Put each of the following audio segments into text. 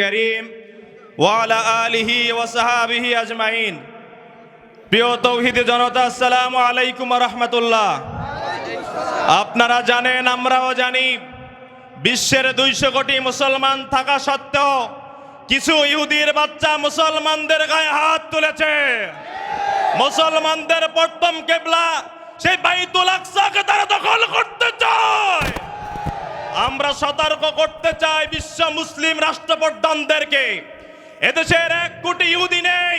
করিম ওয়ালা আলিহি ওয়াসাহাবিহি আজমাইন। প্রিয় তৌহিদ জনতা, আসসালামু আলাইকুম রহমতুল্লাহ। আপনারা জানেন, আমরাও জানি, বিশ্বের দুইশো কোটি মুসলমান থাকা সত্ত্বেও কিছু ইহুদির বাচ্চা মুসলমানদের গায়ে হাত তুলেছে। মুসলমানদের প্রথম কেবলা সেই বাইতুল আকসাকে তারা দখল করতে চায়। আমরা সতর্ক করতে চাই বিশ্ব মুসলিম রাষ্ট্রপ্রধানদেরকে। এদেশের এক কোটি ইহুদি নেই,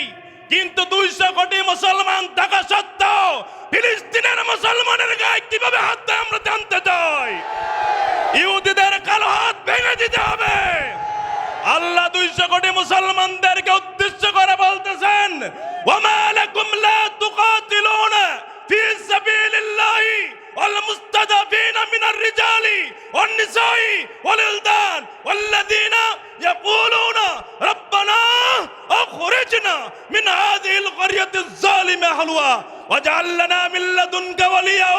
কিন্তু দুইশো কোটি মুসলমান থাকা সত্ত্বেও ফিলিস্তিনের মুসলমানের গায়ে কীভাবে হাত দেয় আমরা জানতে চাই। ইহুদিদের কালো হাত ভেঙে দিতে হবে। আল্লাহ দুইশো কোটি মুসলমানদেরকে উদ্দেশ্য করে বলতেছেন ওমা লাকুম লা ওয়ান নিসাই ওয়াল ইলদান ওয়াল্লাযিনা ইয়াকুলুনা রব্বানা আখরিজনা মিন হাযিহিল ক্বরিয়াতিজ যালিমা হালওয়া ওয়াজআল লানা মিন লাদুনকা ওয়ালিয়া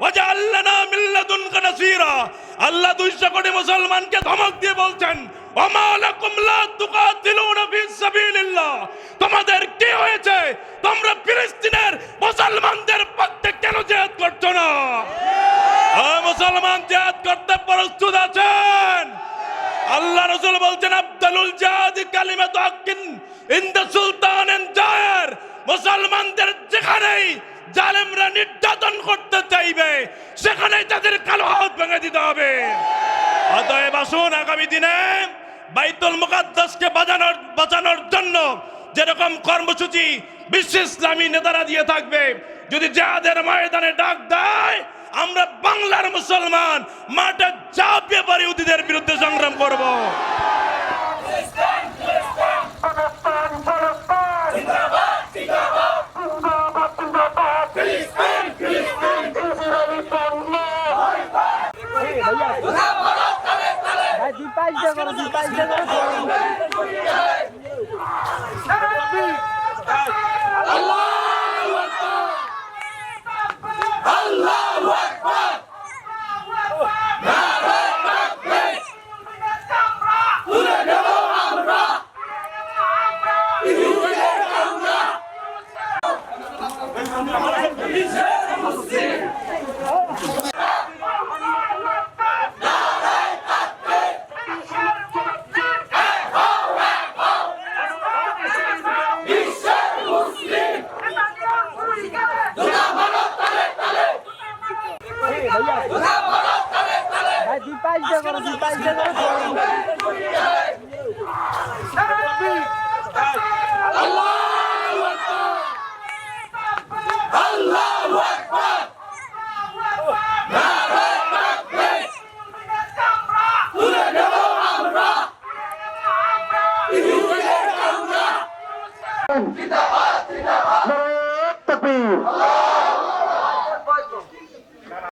ওয়াজআল লানা মিন আল্লাহ 200 কোটি মুসলমানকে ধমক দিয়ে বলছেন তোমাদের কি হয়েছে? তোমরা ফিলিস্তিনের মুসলমানদের পক্ষে কেন জিহাদ করছ না? মুসলমান জিহাদ করতে প্রস্তুত আছেন? আল্লাহ রসুল বলছেন আব্দুল জাহাদ কালিমাত হাক্কিন ইনদা সুলতান জায়ের। মুসলমানদের যেখানেই জালেমরা নির্যাতন করতে চাইবে, সেখানেই তাদের কালো হাত ভেঙে দিতে হবে। অতএব আসুন আগামী দিনে বাইতুল মুকাদ্দাসকে বাজানোর বাঁচানোর জন্য যেরকম কর্মসূচি বিশ্ব ইসলামী নেতারা দিয়ে থাকবে, যদি যাদের ময়দানে ডাক দেয় আমরা বাংলার মুসলমান মাঠে চাপিয়ে পড়ে উদিদের বিরুদ্ধে সংগ্রাম করব। পাকিস্তান পাকিস্তান জিন্দাবাদ জিন্দাবাদ জিন্দাবাদ জিন্দাবাদ ফিলিস্তিন ফিলিস্তিন ইসরায়েলি পণ্য ভাই দুই পাঁচ দিয়ে করো দুই পাঁচ দিয়ে করো ভাই দুই পাঁচ দিয়ে করো দুই পাঁচ দিয়ে করো তাকবীর।